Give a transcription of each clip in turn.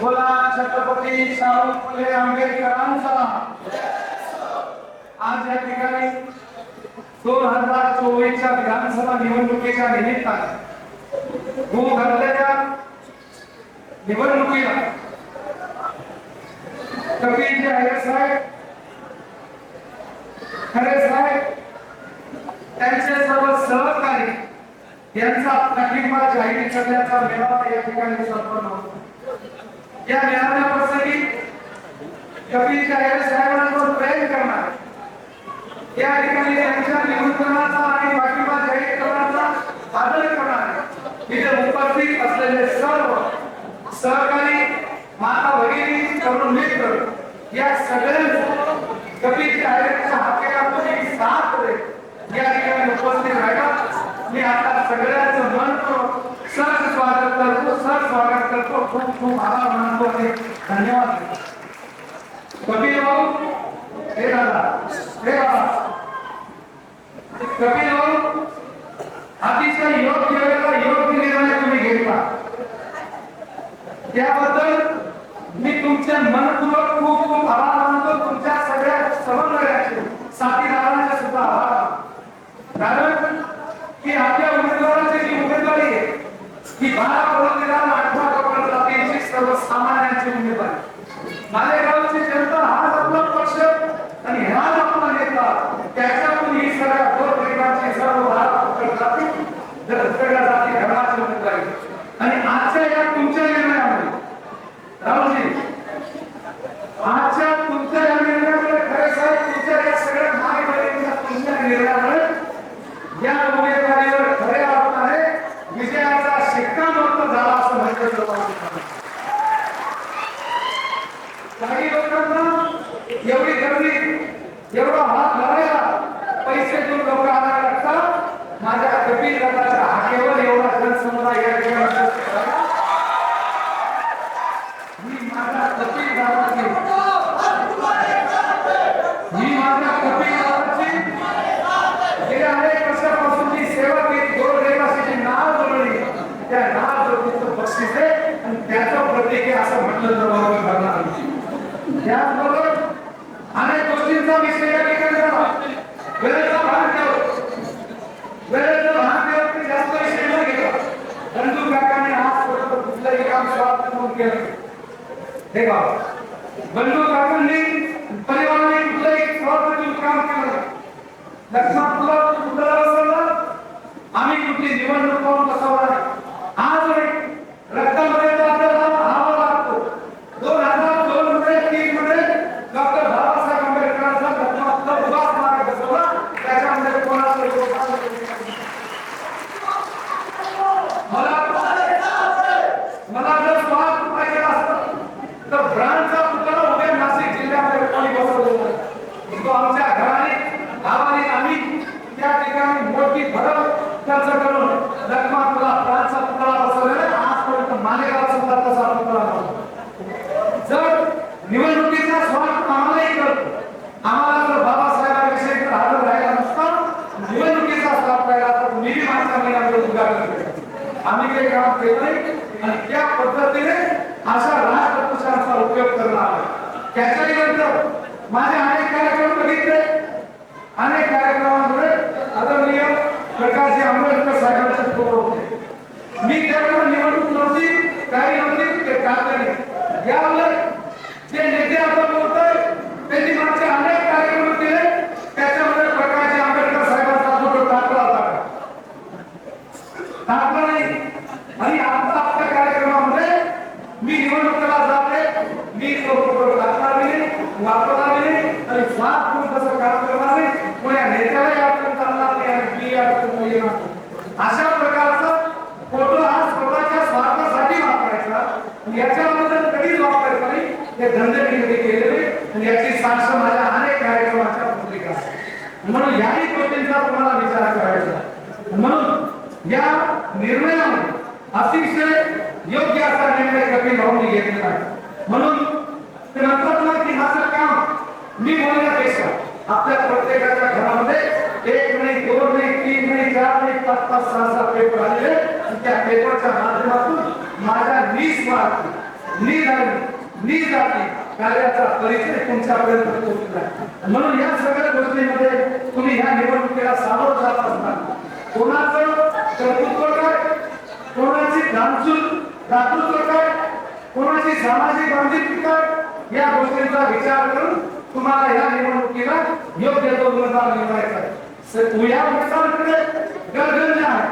बोला छत्रपती शाहू फुले आंबेडकरांचा. आज या ठिकाणी दोन हजार चोवीसच्या विधानसभा निवडणुकीच्या निमित्ताने होऊ घातलेल्या निवडणुकीला कपिल जे आहे साहेब खरे साहेब त्यांचे सर्व सहकारी यांचा पाठिंबा जाहीर करण्याचा मेळावा या ठिकाणी संपन्न होतो. या मेळाव्याप्रसंगी कपिल जाहीर साहेबांवर प्रेम करणार. या ठिकाणी त्यांच्या निमंत्रणाचा आणि पाठिंबा जाहीर करण्याचा आदर करणार. तिथे उपस्थित असलेले सर्व सहकारी माता भगिनी तरुण मित्र या सगळ्यांचं कपिल जाहीरच्या हाकेला कोणी साथ दे या ठिकाणी उपस्थित राहिला. मी आता सगळ्यांचं मन सर स्वागत करतो. सर स्वागत करतो. खूप खूप आभार मानतो आणि धन्यवाद. कपिल भाऊ हे दादा. हे बाबा. कपिल भाऊ अतिशय योग्य वेळेला योग्य निर्णय तुम्ही घेतला. त्याबद्दल मी तुमचे मनपूर्वक खूप खूप आभार मानतो. तुमच्या सगळ्या समन्वयाचे साथीदारांचे सुद्धा आभार. कारण की आपल्या उमेदवाराची जी उमेदवारी आहे ही बारा प्रवृत्तीला अठरा कपड जातीची सर्वसामान्यांची उमेदवारी. मालेगावची जनता हाच आपला पक्ष आणि हाच आपला नेता त्याच्यातून ही सगळ्या गोरगरिबाची सर्व भारत पकड जाती. जर सगळ्या जाती धर्माची उमेदवारी आणि आजच्या या तुमच्या निर्णयामध्ये राहुलजी आजच्या तुमच्या या निर्णयामुळे खरे साहेब तुमच्या या सगळ्या महाविद्यालयाच्या तुमच्या निर्णयामुळे या उमेदवारीवर खऱ्या अर्थाने विजयाचा शिक्कामोर्तब झाला असं म्हटलं जातं काही लोकांना एवढी गर्दी एवढा हात धरायला पैसे देऊन लोक आणायला लागतात माझ्या कपिल गटाच्या हाकेवर एवढा जनसमुदाय या ठिकाणी उपस्थित आहे. मी माझ्या कपिल गावाची मी माझ्या कपिल गावाची गेल्या अनेक वर्षापासून जी सेवा केली गोरगरिबाची नाव जोडली त्या नाव जोडणीचं बक्षीस आहे आणि त्याचं प्रतीक आहे असं म्हटलं तर बरोबर ठरणार नाही. त्याचबरोबर अनेक गोष्टींचा विषय या ठिकाणी झाला वेळेचा भाग ठेव वेळेचा भाग ठेव ते जास्त विषय न घेता बंधू काकाने आजपर्यंत कुठलंही काम स्वार्थ म्हणून केलं नाही. हे बघा बंधू काकांनी परिवाराने कुठलंही स्वार्थ देऊन काम केलं नाही. लक्षात तुला कुठला बसवलं आम्ही कुठली निवडणूक पाहून बसवला नाही आज एक रक्तामध्ये तो आपल्याला हवा लागतो दोन हजार दोन मध्ये तीन मध्ये डॉक्टर बाबासाहेब आंबेडकरांचा रत्नात्मक उभाच मार्ग बसवला त्याच्यामध्ये कोणाचं योगदान नाही. मला मला जर स्वार्थ पाहिजे असतं तर ब्रांडचा पुतळा उद्या नाशिक जिल्ह्यामध्ये कोणी बसवलेला नाही. तो आमच्या घराने गावाने आम्ही त्या ठिकाणी मोठी भरव खर्च करून लखमापुरा प्रांतचा पुतळा बसवलेला आहे. आजपर्यंत मालेगाव सुद्धा तसा पुतळा नव्हता. जर निवडणुकीचा स्वार्थ आम्हालाही करतो आम्हाला जर बाबासाहेबांविषयी जर आदर राहिला नसता निवडणुकीचा स्वार्थ राहिला तर मी माझ्या महिन्यामध्ये उद्घाटन केलं आम्ही काम केलं आणि त्या पद्धतीने असा राजपुरुषांचा उपयोग करणार आहे. त्याच्याही नंतर माझे अनेक कार्यक्रम बघितले. अनेक कार्यक्रमांमध्ये आदरणीय प्रकाशजी आंबेडकर साहेबांचे फोटो होते. मी त्यावेळेला निवडणूक नव्हती काही नव्हती ते काढले याउलट जे नेते आपण बोलतोय त्यांनी मागचे अनेक कार्यक्रम केले त्याच्यामध्ये प्रकाशजी आंबेडकर साहेबांचा फोटो टाकला होता का? टाकला नाही. आणि आता आपल्या कार्यक्रमामध्ये मी निवडणुकीला जाते. मी तो फोटो नाही वापरणार नाही आणि सात म्हणून तसं काम करणार नाही कोण्या नेत्यालाही अडचण चालणार नाही आणि मी अडचण येणार. अशा प्रकारचा फोटो हा स्वतःच्या स्वार्थासाठी वापरायचा. याच्याबद्दल कधीच वापरायचं नाही. हे धंदे मी केलेले आणि याची साक्ष माझ्या अनेक कार्यक्रमाच्या पत्रिका म्हणून याही गोष्टींचा तुम्हाला विचार करायचा या निर्णयामध्ये अतिशय योग्य असा निर्णय कपिल भाऊंनी घेतलेला आहे. म्हणून ते म्हणतात ना की माझं काम मी बोलण्यापेक्षा आपल्या प्रत्येकाच्या घरामध्ये एक नाही दोन नाही तीन नाही चार नाही पाच पाच सहा सहा पेपर आलेले आणि त्या पेपरच्या माध्यमातून माझ्या निस्वार्थ निधर्मी निजाती कार्याचा परिचय तुमच्यापर्यंत पोहोचला म्हणून या सगळ्या गोष्टीमध्ये तुम्ही ह्या निवडणुकीला सामोरं जात असताना कोणाचं कर्तृत्व काय कोणाची दानचूल दातृत्व काय कोणाची सामाजिक बांधिलकी काय या गोष्टींचा विचार करून तुम्हाला या निवडणुकीला योग्य तो उमेदवार निवडायचा आहे. स- या उमेदवाराकडे गरगण्य आहे.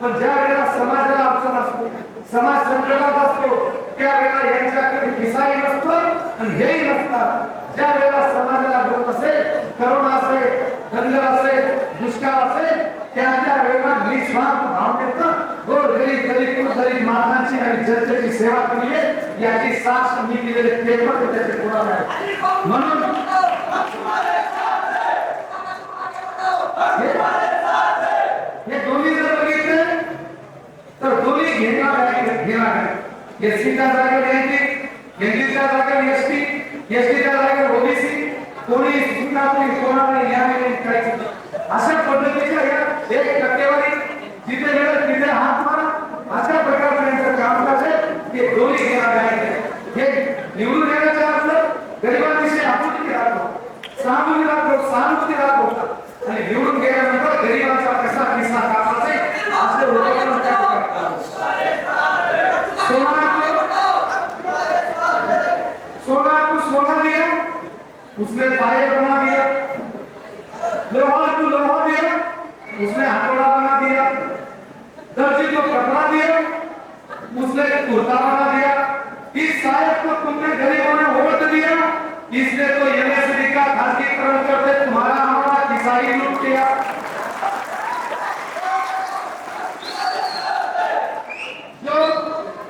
पण ज्या वेळेला समाजाला अडचण असतो समाज संकटात असतो त्यावेळेला यांच्याकडे दिसाही नसतं आणि हेही नसतात ज्या वेळेला समाजाला दुःख असेल करोना असेल दंगल असेल दुष्काळ असेल त्याच्या त्या वेळेला निस्वार्थ भावनेतनं गोर गरीब गरीब गरीब मातांची आणि जनतेची सेवा केली आहे याची साक्ष मी दिलेले पेपर त्याचे पुरावे आहे म्हणून हे दोन्ही जर बघितले तर दोन्ही घेणार आहे घेणार आहे एसटीच्या जागेवर एनटी एनटीच्या जागेवर एसटी एसटीच्या जागेवर ओबीसी कोणी सुद्धा कोणी कोणाला न्याय उसने फायर बना दिया। लोहा को लोहा दिया? उसने हथौड़ा बना दिया। दर्जी को कपड़ा दिया। उसने कुर्ता बना दिया। इस साहब को तुमने गरीबों ने वोट दिया। इसने तो यूनिवर्सिटी का खासगीकरण करते तुम्हारा हमारा किसाई लूट किया। जो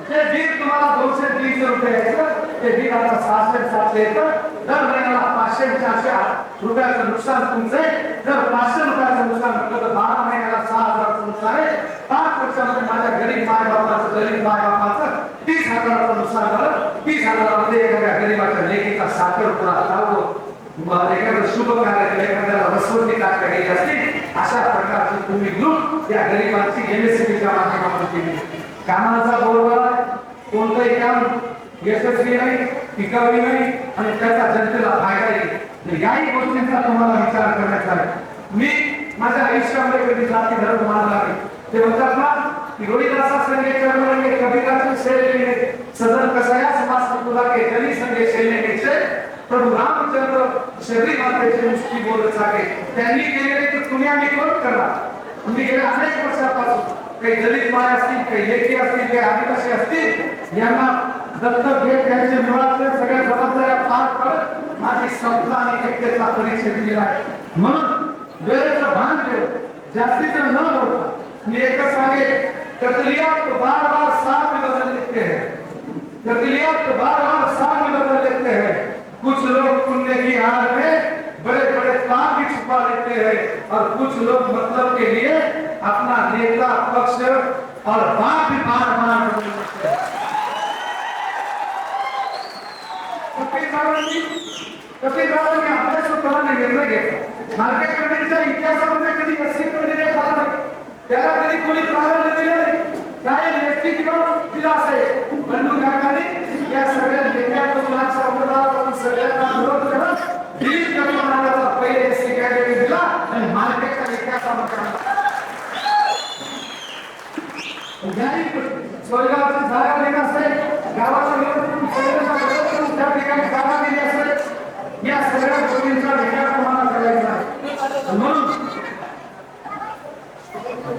जे बिल तुम्हाला दोनशे तीनशे रुपये यायचं ते बिल आता सहाशे सातशे येतं दर महिन्याला पाचशे चारशे रुपयाचं नुकसान तुमचे जर पाचशे रुपयाचं नुकसान म्हटलं तर बारा महिन्याला सहा हजाराचं नुकसान आहे. पाच वर्षामध्ये माझ्या गरीब माय बापाचं गरीब माय बापाचं तीस हजाराचं नुकसान झालं. तीस हजारामध्ये एखाद्या गरीबाच्या लेखीचा साखर पुरा लावतो एखादं शुभ कार्य केलं एखाद्याला रसवंती टाकल्या गेली असतील अशा प्रकारची तुम्ही ग्रुप त्या गरीबांची एमएससीबीच्या माध्यमातून केली. कामाचा बोलवा कोणतंही काम यशस्वी नाही. टिकवली नाही आणि त्याचा जनतेला फायदा येईल याही गोष्टींचा तुम्हाला विचार करण्याचा आहे. मी माझ्या आयुष्यामध्ये कधी जाती धर्म मानला नाही. ते म्हणतात ना की रोहिदासा संगे चरणगे कबीराचे शेर सदन कसाया समाज तुला के जनी संगे शेरने के प्रभू रामचंद्र शबरी मातेचे मुष्टी बोलत आहे त्यांनी केलेले तर तुम्ही आम्ही कोण करणार? तुम्ही गेल्या अनेक वर्षापासून काही दलित माय असतील काही लेखी असतील काही आदिवासी असतील यांना दत्तक घेत त्यांचे मुळात आणि ऐक्यता परिचय दिलेला आहे म्हणून वेळेचं भान ठेव जास्तीचं न होता। मी एकच सांगेन कतलियात बार बार में बदल लेते हैं। कतलियात बार बार में बदल लेते हैं। कुछ लोग पुण्य की आड़ में बड़े बड़े पाप भी छुपा लेते हैं। और कुछ लोग मतलब के लिए अपना नेता, पक्ष और बाप भी बार बार लेते हैं। कपिल सावंतजी कपिल सावंतजी निर्णय घेतला. मार्केट कमिटीच्या इतिहासामध्ये कधी एसटी कमिटीने झाला नाही. त्याला कधी कोणी प्राधान्य दिलं नाही. काय एसटी किंवा दिला असेल. बंधू काकाने या सगळ्या नेत्यापासून आज संप्रदायापासून सगळ्यांना विरोध करत दिलीप कर्मनाथाचा पहिले एससी कॅटेगरी दिला आणि मार्केटच्या इतिहासामध्ये आणला. ज्याही सोयगावची जागा दिली असेल गावाचा विरोध करून सोयगावचा विरोध करून त्या ठिकाणी जागा दिली असेल या सगळ्या गोष्टींचा विचार तुम्हाला करायचा आहे म्हणून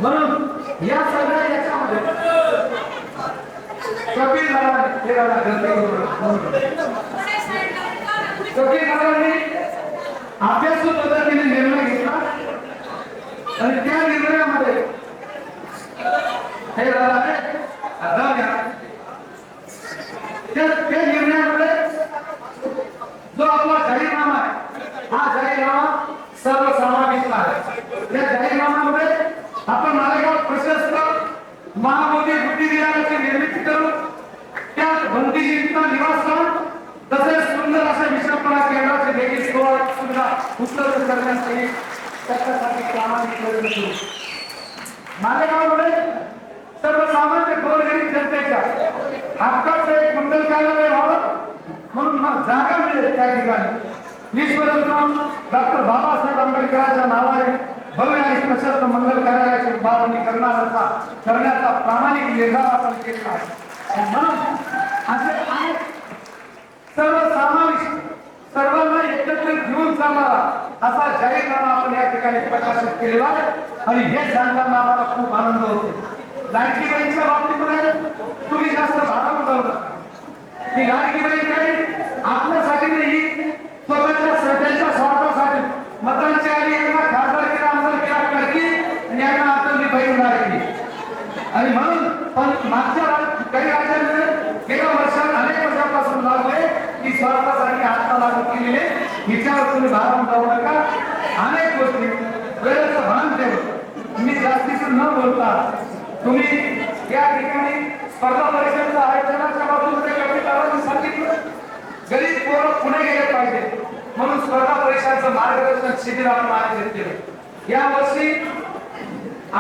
म्हणून या सगळ्या याच्यामध्ये कपिल हे कपिल दादांनी अभ्यास पद्धतीने निर्णय घेतला. आणि त्या निर्णयामध्ये हे दादा घ्या त्या निर्णयामध्ये जो आपला जाहीरनामा आहे हा जाहीरनामा सर्वसमाविष्ट आहे. त्या जाहीरनामा केंद्राचे देखील सुविधा उपलब्ध करण्यात त्याच्यासाठी प्रामाणिक प्रयत्न करू मालेगावमध्ये सर्वसामान्य गोरगरीब जनतेच्या हक्काचं एक मंगल कार्यालय व्हावं म्हणून जागा मिळेल त्या ठिकाणी. ईश्वरत्न डॉक्टर बाबासाहेब आंबेडकरांच्या नावाने भव्य आणि प्रशस्त मंगल कार्यालयाची उभारणी करण्याचा करण्याचा प्रामाणिक निर्धार आपण केला आहे. म्हणून असे अनेक सर्वसामाविक सर्वांना घेऊन चालणारा असा जाहीरनामा आपण या ठिकाणी प्रकाशित केलेला आहे. आणि हे सांगताना आम्हाला खूप आनंद होतो. लाडकी बहीणच्या बाबतीमध्ये तुम्ही जास्त भाडा उडवलं की लाडकी बहीण काही आपल्यासाठी नाही स्वतःच्या सध्याच्या स्वार्थासाठी. मतांची आली यांना खासदार केला आमदार केला करकी आणि यांना आपली बहीण लागली आणि म्हणून पण मागच्या काही राज्यांमध्ये गेल्या वर्षात अनेक वर्षापासून लागू आहे की स्वार्थासाठी आता लागू केलेले विचार तुम्ही भारून जाऊ नका. अनेक गोष्टी वेळेचं भान ठेव. तुम्ही जास्तीच न बोलता तुम्ही या ठिकाणी स्पर्धा परीक्षेचं आयोजनाच्या बाबतीमध्ये कवितावांनी सांगितलं. गरीब पोरं पुणे गेले पाहिजे. म्हणून स्पर्धा परीक्षांचं मार्गदर्शन शिबिर आपण आयोजित केलं. या वर्षी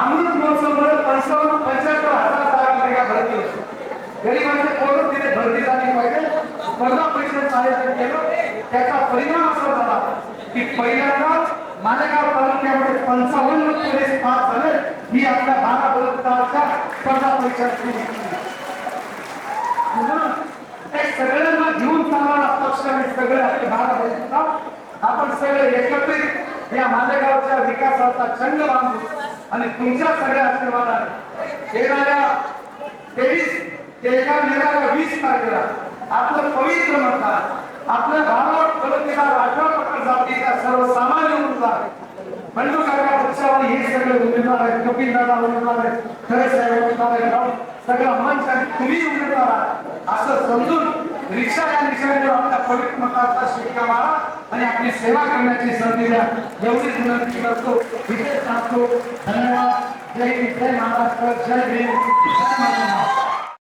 अमृत महोत्सवमुळे पंचावन्न पंच्याहत्तर हजार जागा भरती होती गरिबांचे पोरं तिथे भरती झाली पाहिजे. स्पर्धा परीक्षेचं आयोजन केलं. त्याचा परिणाम असा झाला की पहिल्यांदाच मालेगाव तालुक्यामध्ये पंचावन्न पोलीस पास झाले. ही आपल्या बारा बलुताच्या स्पर्धा परीक्षांची ते सगळ्यांना घेऊन चालणारा पक्ष आणि सगळे आपले भाग आहेत आपण सगळे एकत्रित या मालेगावच्या विकासाचा छंद बांधू आणि तुमच्या सगळ्या आशीर्वादाने येणाऱ्या तेवीस ते एका येणाऱ्या वीस तारखेला आपलं पवित्र म्हणतात. आपल्या भावावर तालुक्याला राठवा पकड जातीच्या सर्वसामान्य उमेदवार बंडू काका पक्षावर हे सगळे उमेदवार आहेत कपिल दादा उमेदवार आहेत खरे साहेब उमेदवार आहेत राव सगळा मंच आणि तुम्ही उमेदवार आहात. असं समजून रिक्षा या रिक्षाने आपल्या पवित्र मताचा शिक्का मारा आणि आपली सेवा करण्याची संधी द्या. एवढीच विनंती करतो. विशेष सांगतो धन्यवाद. जय हिंद, जय महाराष्ट्र. जय भीम. जय महाराष्ट्र.